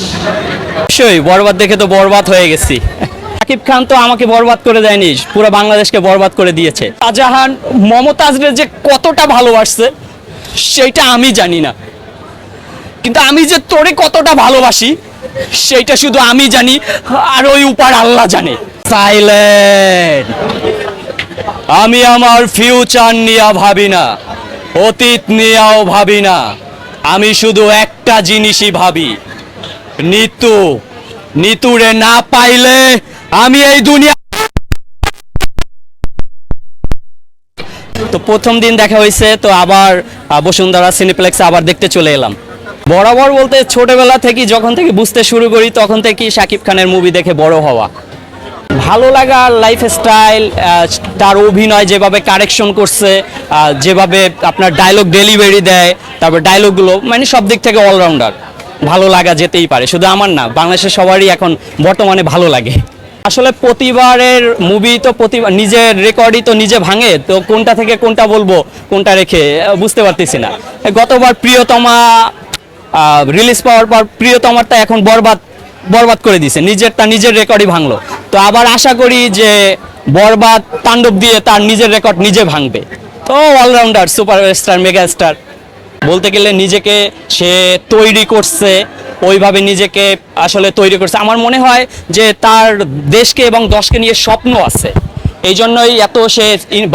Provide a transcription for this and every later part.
অবশ্যই, বরবাদ দেখে তো বরবাদ হয়ে গেছি। শাকিব খান তো আমাকে বরবাদ করে দেয়নি, পুরো বাংলাদেশকে বরবাদ করে দিয়েছে। শাহজাহান মমতাজরে যে কতটা ভালোবাসছে সেইটা আমি জানি না। কিন্তু আমি যে তোরে কতটা ভালোবাসি সেইটা শুধু আমি জানি, আর ওই উপার আল্লাহ জানে। সাইলেন্ট আমি আমার ফিউচার নিয়ে ভাবি না, অতীত নিয়েও ভাবি না। আমি শুধু একটা জিনিসই ভাবি নিতু, নিতুরে না পাইলে আমি এই দুনিয়া তো প্রথম দিন দেখা হয়েছে, তো আবার বসুন্ধরা সিনেপ্লেক্সে আবার দেখতে চলে এলাম। বরাবর বলতে ছোটবেলা থেকে যখন থেকে বুঝতে শুরু করি, তখন থেকেই শাকিব খানের মুভি দেখে বড় হওয়া। ভালো লাগা লাইফ স্টাইল তার অভিনয় যেভাবে কারেকশন করছে যেভাবে আপনার ডায়লগ ডেলিভারি দেয়, তারপর ডায়লগগুলো মানে সব দিক থেকে অলরাউন্ডার ভালো লাগা যেতেই পারে। শুধু আমার না, বাংলাদেশের সবারই এখন বর্তমানে ভালো লাগে। আসলে প্রতিবারের মুভি তো প্রতিবার, নিজের রেকর্ডই তো নিজে ভাঙে, তো কোনটা থেকে কোনটা বলব, কোনটা রেখে বুঝতে পারতেছি না। গতবার প্রিয়তমা রিলিজ পাওয়ার পর প্রিয়তমারটা এখন বরবাদ বরবাদ করে দিছে। নিজেরটা নিজের রেকর্ডই ভাঙলো। তো আবার আশা করি যে বরবাদ, তাণ্ডব দিয়ে তার নিজের রেকর্ড নিজে ভাঙবে। তো অলরাউন্ডার সুপারস্টার মেগা স্টার বলতে গেলে নিজেকে সে তৈরি করছে, ওইভাবে নিজেকে আসলে তৈরি করছে। আমার মনে হয় যে তার দেশকে এবং দশকে নিয়ে স্বপ্ন আছে। এই জন্যই এত সে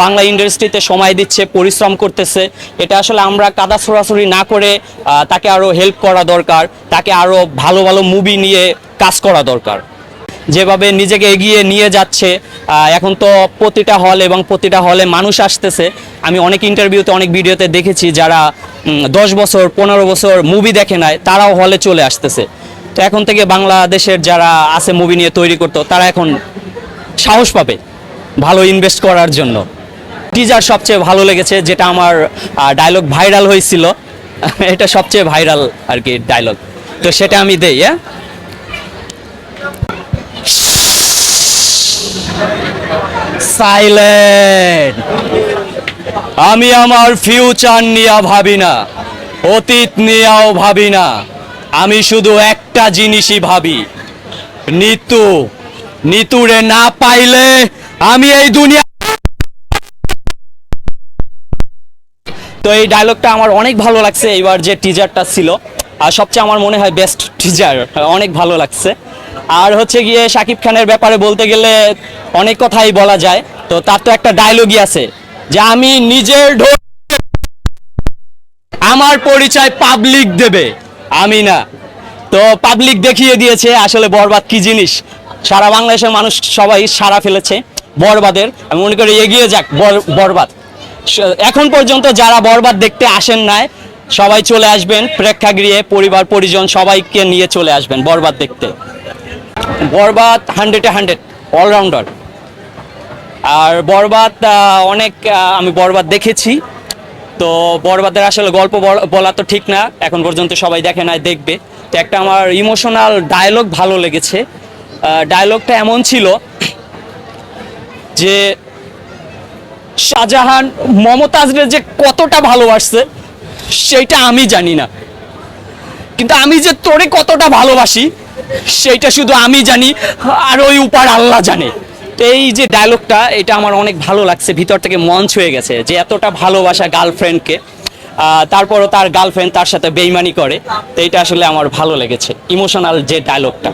বাংলা ইন্ডাস্ট্রিতে সময় দিচ্ছে, পরিশ্রম করতেছে। এটা আসলে আমরা কাদা ছড়াছড়ি না করে তাকে আরও হেল্প করা দরকার, তাকে আরও ভালো ভালো মুভি নিয়ে কাজ করা দরকার। যেভাবে নিজেকে এগিয়ে নিয়ে যাচ্ছে এখন তো প্রতিটা হল এবং প্রতিটা হলে মানুষ আসতেছে। আমি অনেক ইন্টারভিউতে অনেক ভিডিওতে দেখেছি যারা দশ বছর, পনেরো বছর মুভি দেখে নাই, তারাও হলে চলে আসতেছে। তো এখন থেকে বাংলাদেশের যারা আছে মুভি নিয়ে তৈরি করতো, তারা এখন সাহস পাবে ভালো ইনভেস্ট করার জন্য। টিজার সবচেয়ে ভালো লেগেছে যেটা আমার ডায়লগ ভাইরাল হয়েছিল। এটা সবচেয়ে ভাইরাল আর কি ডায়লগ তো সেটা আমি দেই হ্যাঁ? সাইলেন্ট আমি আমার ফিউচার নিয়ে ভাবি না, অতীত নিয়েও ভাবি না, আমি শুধু একটা জিনিসই ভাবি, নিতু, নিতুরে না পাইলে আমি এই দুনিয়া তো এই ডায়লগটা আমার অনেক ভালো লাগছে, এইবার যে টিজারটা ছিল, আর সবচেয়ে আমার মনে হয় বেস্ট টিজার অনেক ভালো লাগছে। আর হচ্ছে গিয়ে শাকিব খানের ব্যাপারে বলতে গেলে অনেক কথাই বলা যায়। তো তার তো একটা ডায়লগই আছে যে আমি নিজের ঢোক আমার পরিচয় পাবলিক দেবে। আমি না। তো পাবলিক দেখিয়ে দিয়েছে আসলে বরবাদ কি জিনিস? সারা বাংলাদেশের মানুষ সবাই সারা ফেলেছে বরবাদের। আমি মনে করি এগিয়ে যাক বরবাদ। এখন পর্যন্ত যারা বরবাদ দেখতে আসেন নাই, সবাই চলে আসবেন প্রেক্ষাগৃহে, পরিবার, পরিজন সবাইকে নিয়ে চলে আসবেন বরবাদ দেখতে। বরবাদ হান্ড্রেডে হান্ড্রেড অলরাউন্ডার আর বরবাদ অনেক আমি বরবাদ দেখেছি। তো বরবাদের আসলে গল্প বলা তো ঠিক না, এখন পর্যন্ত সবাই দেখে নাই, দেখবে। তো একটা আমার ইমোশনাল ডায়লগ ভালো লেগেছে। ডায়লগটা এমন ছিল যে শাহজাহান মমতাজরে যে কতটা ভালোবাসছে সেইটা আমি জানি না। কিন্তু আমি যে তোরে কতটা ভালোবাসি সেইটা শুধু আমি জানি, আর ওই উপার আল্লাহ জানে। এই যে ডায়লগটা এটা আমার অনেক ভালো লাগছে, ভিতর থেকে মন ছুঁয়ে গেছে যে এতটা ভালোবাসা গার্লফ্রেন্ডকে তারপরও তার গার্লফ্রেন্ড তার সাথে বেইমানি করে। তো এটা আসলে আমার ভালো লেগেছে ইমোশনাল যে ডায়লগটা